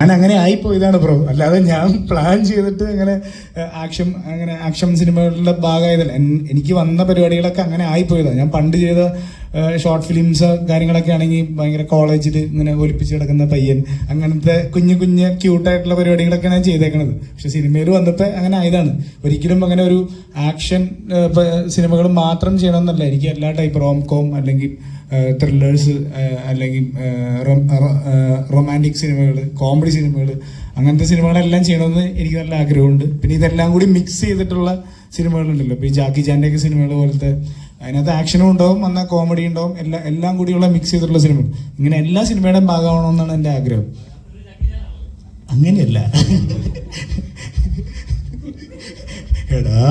ഞാൻ അങ്ങനെ ആയി ആയിപ്പോയതാണ് ബ്രോ അല്ലാതെ ഞാൻ പ്ലാൻ ചെയ്തിട്ട് അങ്ങനെ ആക്ഷൻ അങ്ങനെ ആക്ഷൻ സിനിമകളുടെ ഭാഗമായതല്ല. എനിക്ക് വന്ന പരിപാടികളൊക്കെ അങ്ങനെ ആയിപ്പോയതാണ് ഞാൻ പണ്ട് ചെയ്ത ഷോർട്ട് ഫിലിംസ് കാര്യങ്ങളൊക്കെ ആണെങ്കിൽ ഭയങ്കര കോളേജിൽ ഇങ്ങനെ ഒലിപ്പിച്ച് കിടക്കുന്ന പയ്യൻ. അങ്ങനത്തെ കുഞ്ഞു കുഞ്ഞ് ക്യൂട്ടായിട്ടുള്ള പരിപാടികളൊക്കെയാണ് ഞാൻ ചെയ്തേക്കണത്. പക്ഷെ സിനിമയിൽ വന്നപ്പോൾ അങ്ങനെ ആയതാണ്. ഒരിക്കലും അങ്ങനെ ഒരു ആക്ഷൻ സിനിമകൾ മാത്രം ചെയ്യണമെന്നല്ല. എനിക്ക് എല്ലാ ടൈപ്പ് റോം കോം അല്ലെങ്കിൽ ത്രില്ലേഴ്സ് അല്ലെങ്കിൽ റൊമാന്റിക് സിനിമകൾ കോമഡി സിനിമകൾ അങ്ങനത്തെ സിനിമകളെല്ലാം ചെയ്യണമെന്ന് എനിക്ക് നല്ല ആഗ്രഹമുണ്ട്. പിന്നെ ഇതെല്ലാം കൂടി മിക്സ് ചെയ്തിട്ടുള്ള സിനിമകളുണ്ടല്ലോ. ഇപ്പോൾ ഈ ജാക്കി ചാന്റെ ഒക്കെ സിനിമകൾ പോലത്തെ അതിനകത്ത് ആക്ഷനും ഉണ്ടാവും എന്നാൽ കോമഡി ഉണ്ടാവും എല്ലാ എല്ലാം കൂടിയുള്ള മിക്സ് ചെയ്തിട്ടുള്ള സിനിമ ഇങ്ങനെ എല്ലാ സിനിമയുടെയും ഭാഗമാവണമെന്നാണ് എന്റെ ആഗ്രഹം. അങ്ങനെയല്ല. എടാ.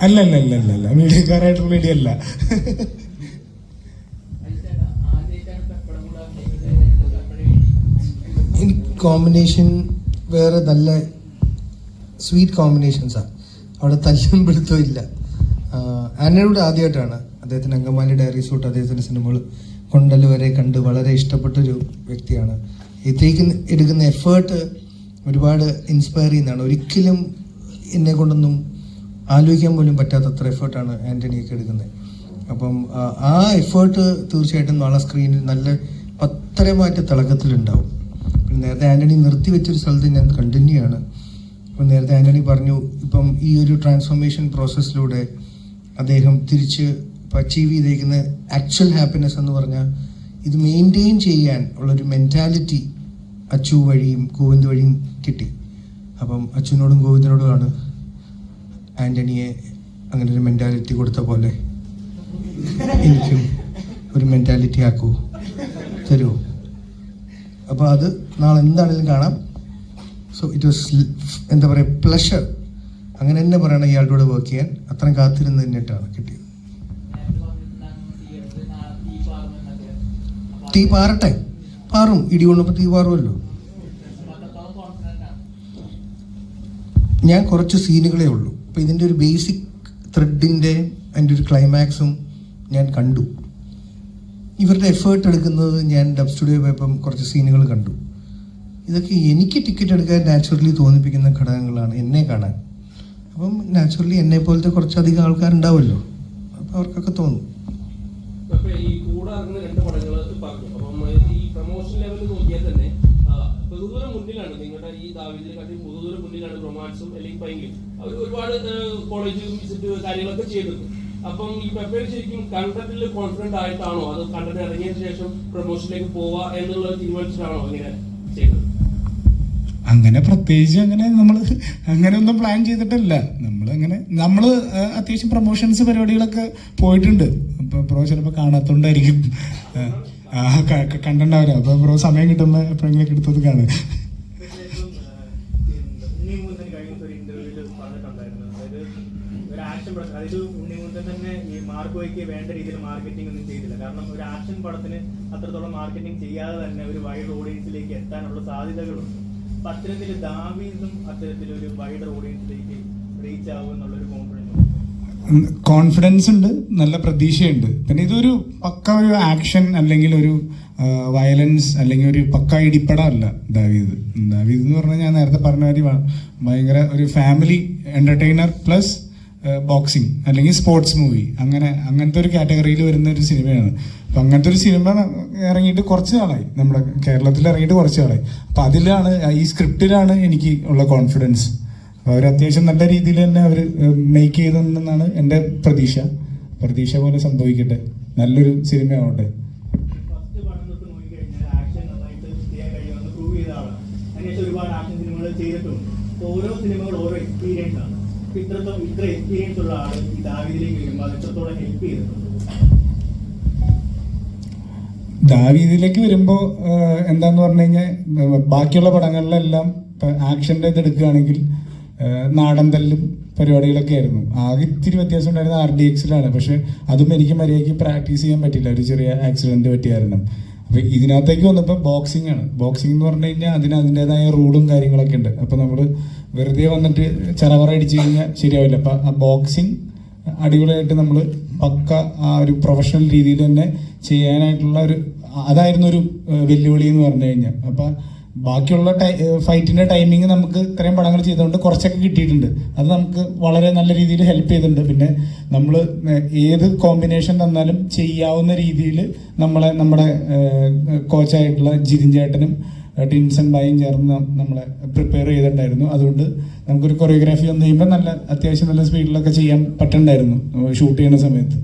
അല്ല അല്ല അല്ല അല്ല മീഡിയക്കാരായിട്ടുള്ള മീഡിയ എനിക്ക് കോമ്പിനേഷൻ വേറെ നല്ല സ്വീറ്റ് കോമ്പിനേഷൻസാണ് അവിടെ തല്ലും പിടുത്തവും ഇല്ല. ആനയുടെ ആദ്യമായിട്ടാണ് അദ്ദേഹത്തിന് അങ്കമാലി ഡയറി സൂട്ട് അദ്ദേഹത്തിന്റെ സിനിമകൾ കൊണ്ടൽ വരെ കണ്ട് വളരെ ഇഷ്ടപ്പെട്ടൊരു വ്യക്തിയാണ്. ഇതിലേക്ക് എടുക്കുന്ന എഫേർട്ട് ഒരുപാട് ഇൻസ്പയർ ചെയ്യുന്നതാണ്. ഒരിക്കലും എന്നെ കൊണ്ടൊന്നും ആലോചിക്കാൻ പോലും പറ്റാത്തത്ര എഫേർട്ടാണ് ആന്റണിയൊക്കെ എടുക്കുന്നത്. അപ്പം ആ, എഫേർട്ട് തീർച്ചയായിട്ടും നാളെ സ്ക്രീനിൽ നല്ല പത്തരമാറ്റ തിളക്കത്തിലുണ്ടാവും. നേരത്തെ ആന്റണി നിർത്തി വെച്ചൊരു സ്ഥലത്ത് ഞാൻ കണ്ടിന്യൂ ആണ് അപ്പം നേരത്തെ ആന്റണി പറഞ്ഞു ഇപ്പം ഈ ഒരു ട്രാൻസ്ഫോർമേഷൻ പ്രോസസ്സിലൂടെ അദ്ദേഹം തിരിച്ച് അച്ചീവ് ചെയ്തേക്കുന്ന ആക്ച്വൽ ഹാപ്പിനെസ് എന്ന് പറഞ്ഞാൽ ഇത് മെയിന്റെയിൻ ചെയ്യാൻ ഉള്ളൊരു മെന്റാലിറ്റി അച്ചു വഴിയും ഗോവിന്ദ് വഴിയും കിട്ടി. അപ്പം അച്ഛനോടും ഗോവിന്ദനോടുമാണ് ആന്റണിയെ അങ്ങനെ ഒരു മെന്റാലിറ്റി കൊടുത്ത പോലെ എനിക്കും ഒരു മെന്റാലിറ്റി ആക്കൂ. തരുമോ അപ്പോൾ അത് നാളെ എന്താണെങ്കിലും കാണാം. സോ ഇറ്റ് വാസ് എന്താ പറയുക പ്ലഷർ അങ്ങനെ തന്നെ പറയണം ഇയാളുടെ കൂടെ വർക്ക് ചെയ്യാൻ. അത്രയും കാത്തിരുന്ന് തന്നെയിട്ടാണ് കിട്ടിയത്. തീ പാറട്ടെ? പാറും. ഇടി കൊണ്ടപ്പോൾ തീ പാറുമല്ലോ ഞാൻ കുറച്ച് സീനുകളേ ഉള്ളൂ. അപ്പോൾ ഇതിന്റെ ഒരു ബേസിക് ത്രെഡിന്റെ അതിന്റെ ഒരു ക്ലൈമാക്സും ഞാൻ കണ്ടു. ഇവരുടെ എഫേർട്ട് എടുക്കുന്നത് ഞാൻ ഡബ് സ്റ്റുഡിയോ പോയപ്പം കുറച്ച് സീനുകൾ കണ്ടു. ഇതൊക്കെ എനിക്ക് ടിക്കറ്റ് എടുക്കാൻ നാച്ചുറലി തോന്നിപ്പിക്കുന്ന ഘടകങ്ങളാണ് എന്നെ കാണാൻ. അപ്പം നാച്ചുറലി എന്നെ പോലത്തെ കുറച്ചധികം ആൾക്കാരുണ്ടാവുമല്ലോ. അപ്പം അവർക്കൊക്കെ തോന്നും. മുന്നിലാണ് നിങ്ങളുടെ ഈ ഒരുപാട് കോളേജ് കാര്യങ്ങളൊക്കെ ചെയ്തിട്ടുണ്ട്. അപ്പം ഈ പെപ്പേർ ശരിക്കും കണ്ടന്റിൽ കോൺഫിഡന്റ് ആയിട്ടാണോ? അത് കണ്ടന്റ് ഇറങ്ങിയതിനു ശേഷം പ്രൊമോഷനിലേക്ക് പോവാ എന്നുള്ള തീരുമാനിച്ചിട്ടാണോ അങ്ങനെ ചെയ്തത്? അങ്ങനെ പ്രത്യേകിച്ച് അങ്ങനെ നമ്മൾ അങ്ങനെ ഒന്നും പ്ലാൻ ചെയ്തിട്ടില്ല. നമ്മൾ അങ്ങനെ നമ്മൾ അത്യാവശ്യം പ്രൊമോഷൻസ് പരിപാടികളൊക്കെ പോയിട്ടുണ്ട്. അപ്പോൾ ബ്രോ ചിലപ്പോൾ കാണാത്തോണ്ടായിരിക്കും. ആ കണ്ടിട്ടുണ്ടാവില്ല. അപ്പോൾ ബ്രോ സമയം കിട്ടുമ്പോൾ എപ്പോഴെങ്കിലും എടുത്തത് കാണുക ഒരു ആക്ഷൻ പടത്തിന്. അതായത് ഉണ്ണിമുന്തൻ തന്നെ ഈ മാർക്കോയ്ക്ക് വേണ്ട രീതിയിൽ മാർക്കറ്റിംഗ് ഒന്നും ചെയ്തില്ല. കാരണം ഒരു ആക്ഷൻ പടത്തിന് അത്രത്തോളം മാർക്കറ്റിംഗ് ചെയ്യാതെ തന്നെ ഒരു വൈഡ് ഓഡിയൻസിലേക്ക് എത്താനുള്ള സാധ്യതകളുണ്ട്. അപ്പൊ അത്തരത്തിൽ ദാവീദും അത്തരത്തിലൊരു വൈഡ് ഓഡിയൻസിലേക്ക് റീച്ച് ആവും എന്നുള്ളൊരു കോൺഫിഡൻസ് കോൺഫിഡൻസ് ഉണ്ട് നല്ല പ്രതീക്ഷയുണ്ട്. പിന്നെ ഇതൊരു പക്ക ഒരു ആക്ഷൻ അല്ലെങ്കിൽ ഒരു വയലൻസ് അല്ലെങ്കിൽ ഒരു പക്ക ഇടിപ്പട അല്ല ദാവീദ്. ദാവീദ് എന്ന് പറഞ്ഞാൽ ഞാൻ നേരത്തെ പറഞ്ഞ ഒരു ഭയങ്കര ഒരു ഫാമിലി എന്റർടൈനർ പ്ലസ് ബോക്സിംഗ് അല്ലെങ്കിൽ സ്പോർട്സ് മൂവി അങ്ങനെ അങ്ങനത്തെ ഒരു കാറ്റഗറിയിൽ വരുന്ന ഒരു സിനിമയാണ് അപ്പം അങ്ങനത്തെ ഒരു സിനിമ ഇറങ്ങിയിട്ട് കുറച്ച് നാളായി. നമ്മുടെ കേരളത്തിൽ ഇറങ്ങിയിട്ട് കുറച്ച് നാളായി. അപ്പം അതിലാണ് ഈ സ്ക്രിപ്റ്റിലാണ് എനിക്ക് ഉള്ള കോൺഫിഡൻസ് അവർ അത്യാവശ്യം നല്ല രീതിയിൽ തന്നെ അവർ മേക്ക് ചെയ്തെന്നാണ് എന്റെ പ്രതീക്ഷ. പ്രതീക്ഷ പോലെ സംഭവിക്കട്ടെ. നല്ലൊരു സിനിമയാവട്ടെ ഒരുപാട് ആക്ഷൻ സിനിമകൾ ചെയ്തിട്ടുണ്ട്. ഓരോ സിനിമകൾ ഓരോ എക്സ്പീരിയൻസ് ആണ്. അപ്പോൾ ഇത്രത്തോളം ഇത്ര എക്സ്പീരിയൻസ് ഉള്ള ആൾ ഈ ദാവിദിലേക്ക് വരുമ്പോൾ അത് എത്രത്തോളം ഹെൽപ്പ് ചെയ്തിട്ടുണ്ട് ദാവീദിലേക്ക് വരുമ്പോൾ എന്താന്ന് പറഞ്ഞു കഴിഞ്ഞാൽ ബാക്കിയുള്ള പടങ്ങളിലെല്ലാം ആക്ഷന്റെ ഇതെടുക്കുകയാണെങ്കിൽ നാടൻ തല്ലും പരിപാടികളൊക്കെ ആയിരുന്നു. ആകെ ഇത്തിരി വ്യത്യാസം ഉണ്ടായിരുന്നത് ആർ ഡി എക്സിലാണ് പക്ഷെ അതും എനിക്ക് മര്യാദയ്ക്ക് പ്രാക്ടീസ് ചെയ്യാൻ പറ്റില്ല. ഒരു ചെറിയ ആക്സിഡന്റ് പറ്റിയ കാരണം അപ്പൊ ഇതിനകത്തേക്ക് വന്നപ്പോൾ ബോക്സിംഗ് ആണ്. ബോക്സിംഗ് എന്ന് പറഞ്ഞു കഴിഞ്ഞാൽ അതിന് അതിന്റെതായ റൂളും കാര്യങ്ങളൊക്കെ ഉണ്ട്. അപ്പൊ നമ്മൾ വെറുതെ വന്നിട്ട് ചെറവറ അടിച്ചു കഴിഞ്ഞാൽ ശരിയാവില്ല. അപ്പൊ ആ ബോക്സിംഗ് അടിപൊളിയായിട്ട് നമ്മൾ പക്ക ആ ഒരു പ്രൊഫഷണൽ രീതിയിൽ തന്നെ ചെയ്യാനായിട്ടുള്ള ഒരു അതായിരുന്നു ഒരു വെല്ലുവിളി എന്ന് പറഞ്ഞു കഴിഞ്ഞാൽ അപ്പൊ ബാക്കിയുള്ള ഫൈറ്റിന്റെ ടൈമിങ് നമുക്ക് ഇത്രയും പടങ്ങൾ ചെയ്തുകൊണ്ട് കുറച്ചൊക്കെ കിട്ടിയിട്ടുണ്ട്. അത് നമുക്ക് വളരെ നല്ല രീതിയിൽ ഹെൽപ്പ് ചെയ്തിട്ടുണ്ട്. പിന്നെ നമ്മൾ ഏത് കോമ്പിനേഷൻ തന്നാലും ചെയ്യാവുന്ന രീതിയിൽ നമ്മളെ നമ്മുടെ കോച്ചായിട്ടുള്ള ജിതിൻ ചേട്ടനും ടിൻസൺ ബായും ചേർന്ന് നമ്മളെ പ്രിപ്പയർ ചെയ്തിട്ടുണ്ടായിരുന്നു. അതുകൊണ്ട് നമുക്കൊരു കൊറിയോഗ്രാഫി വന്നു കഴിയുമ്പോൾ നല്ല അത്യാവശ്യം നല്ല സ്പീഡിലൊക്കെ ചെയ്യാൻ പറ്റുന്നുണ്ടായിരുന്നു ഷൂട്ട് ചെയ്യുന്ന സമയത്ത്.